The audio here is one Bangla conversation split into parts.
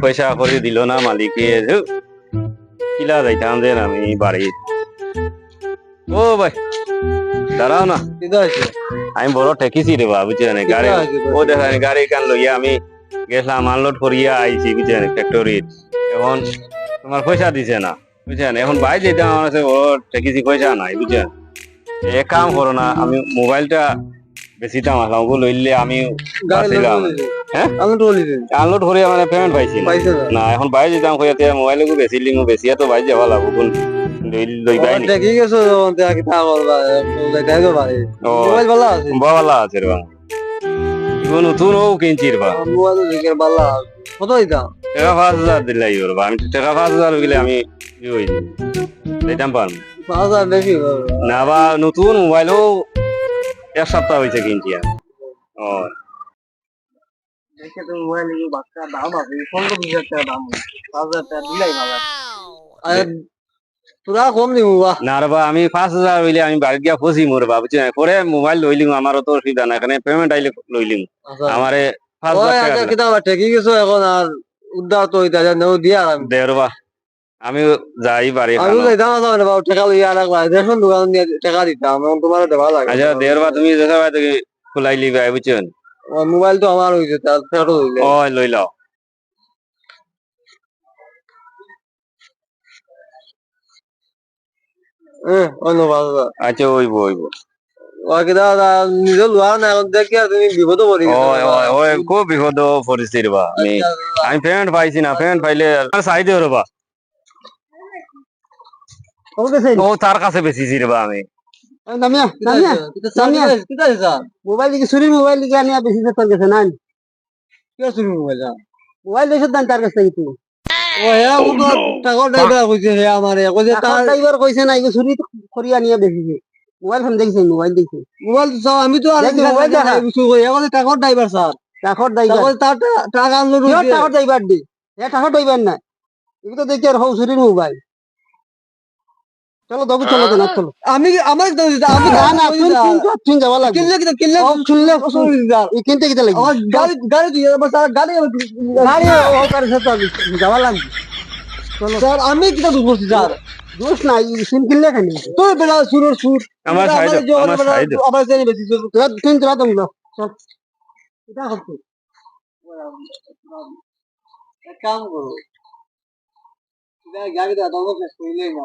পয়সা করে দিল না মালিকে। কিলা যাইতাম যে আমি বাড়ি। ও ভাই দাঁড়াও না। আমি বড় ঠেকিছি রে বা বুঝছেন গাড়ি ও দেখেন গাড়ি কান লইয়া আমি গেছিলাম আনলোড করিয়া আইছি বুঝছেন ফ্যাক্টরির এখন তোমার পয়সা দিছে না বুঝছেন? এখন বাইরে যেতে আমার কাছে ও ঠেকিছি পয়সা নাই বুঝছেন? এক কাম করো না আমি মোবাইলটা বেশি দাম আসলাম ওগুলো লইলে আমি গাড়ি হ্যাঁ? আমি তো বলি রে আনলোড করিয়া মানে পেমেন্ট পাইছি না। এখন বাইরে যেতাম মোবাইল গো বেশি লিঙ্গ বেশি তো বাইরে যাওয়া লাগবো কোন? লই- লই বাইনি দেখি গেছো যখন দেখা কি তা করবা দেখাই তো ভাই। মোবাইল ভালো আছে? বালা আছে রে বা ইগো নতুন ও কিনছি রে বা মোবাইল দেখে ভালো কত দিতাম? টাকা পাঁচ হাজার দিলাই ওর আমি টাকা পাঁচ হাজার গেলে আমি কি হই দিতাম পার পাঁচ হাজার বেশি না বা নতুন মোবাইলও এক সপ্তাহ হয়েছে কিনছি আর ও আমি পাঁচ হাজার হইলে আমি বাড়ি গিয়া ফসি মোর বা বুঝছি পরে মোবাইল লইলিম আমারও তো অসুবিধা না এখানে পেমেন্ট আইলে লইলিম আমারে পাঁচ ওই হাজার আচ্ছা টাকা বা ঠিকই গেছো এখন আর উদ্ধার তো হইতা দেড় বা আমি যাই বাড়ি আমি খানো। যাইতাম না যাবে না বাবু টাকা লইয়া আর একবার রেশন দোকান নিয়ে টাকা দিতাম এখন তোমার দেওয়া লাগে। আচ্ছা দেড় বা তুমি দেখা পাই তুমি খুলাই লিবে বুঝছেন ওই মোবাইল তো আমার হইছে তার ফেরত হইলে ও লই লাও। অন্য ভাষা আচ্ছা ওইব ওইব। ওই কিতা নিজে লোয়া না এখন দেখি আর তুমি বিপদ পড়ি ওই ওই ওই খুব বিপদ পরিস্থিতি বা আমি আমি পেমেন্ট পাইছি না পেমেন্ট পাইলে আর চাই দিও রে বা ও তার কাছে বেশিছি রে বা আমি নামিয়া নামিয়া নামিয়া। মোবাইল দিকে চুরি মোবাইল দিকে আনিয়া বেশি তোর কাছে নাই। কি শুনি মোবাইল মোবাইল দিয়েছ তাই তার কাছে কিন্তু ও হ্যাঁ ও তো টাকা ড্রাইভার কইছে হে আমারে কইছে তার ড্রাইভার কইছে না চুরি করি আনিয়া বেশিছে মোবাইল ফোন দেখছে মোবাইল দেখছে। মোবাইল চাও আমি তো আর মোবাইল দেখা। কিছু কই এখন টাকা ড্রাইভার স্যার টাকার ড্রাইভার টাকা আনলো টাকার ড্রাইভার দি? এ টাকার ড্রাইভার না এগুলো তো দেখছি আর হৌ চুরির মোবাইল। চলো দবু চলো না চলো। আমি আমার আমি না না তুই তুই যাওয়া লাগবে। কিনলে কিনলে কিনলে ও, কিনলে শুনলে, এই কিনতে লাগবে। আমার গাড়ি গাড়ি দিয়ে আমার স্যার গাড়ি গাড়ি ও করে সে তো যাওয়া লাগবে। স্যার আমি কিটা দুধ বলছি স্যার। দোষ নাই সিম কিনলে খানি তুই বেলা সুরের সুর। আমার সাইড আমার সাইড আমার জানি বেশি তোরা তিন তোরা তুমি চল এটা হচ্ছে। কাম করো। গাড়ি দাও দাও শেষ করলেই না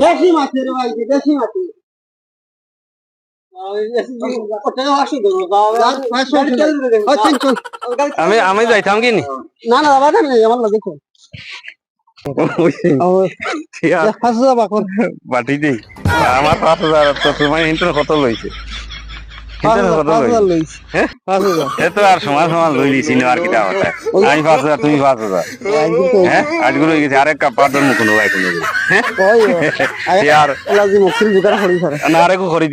মাছের মাছের আমি যাইতাম কি না না বাবা না আমার লাগে বাটি আমার পাঁচ হাজার তোমার ইন্টার কত লইছে হ্যাঁ? পাঁচ হাজার। এ তো আর সমান সমান লই দিছি না আর কিটা কথা আমি পাঁচ হাজার তুমি পাঁচ হাজার। হ্যাঁ? আজগুলো গেছে আরেক কাপ পাঁচ মুখ কোনো ভাই কোনো ওই আর এলাজি মুক্তির দোকান হরি স্যার। না আরেকও খরিদ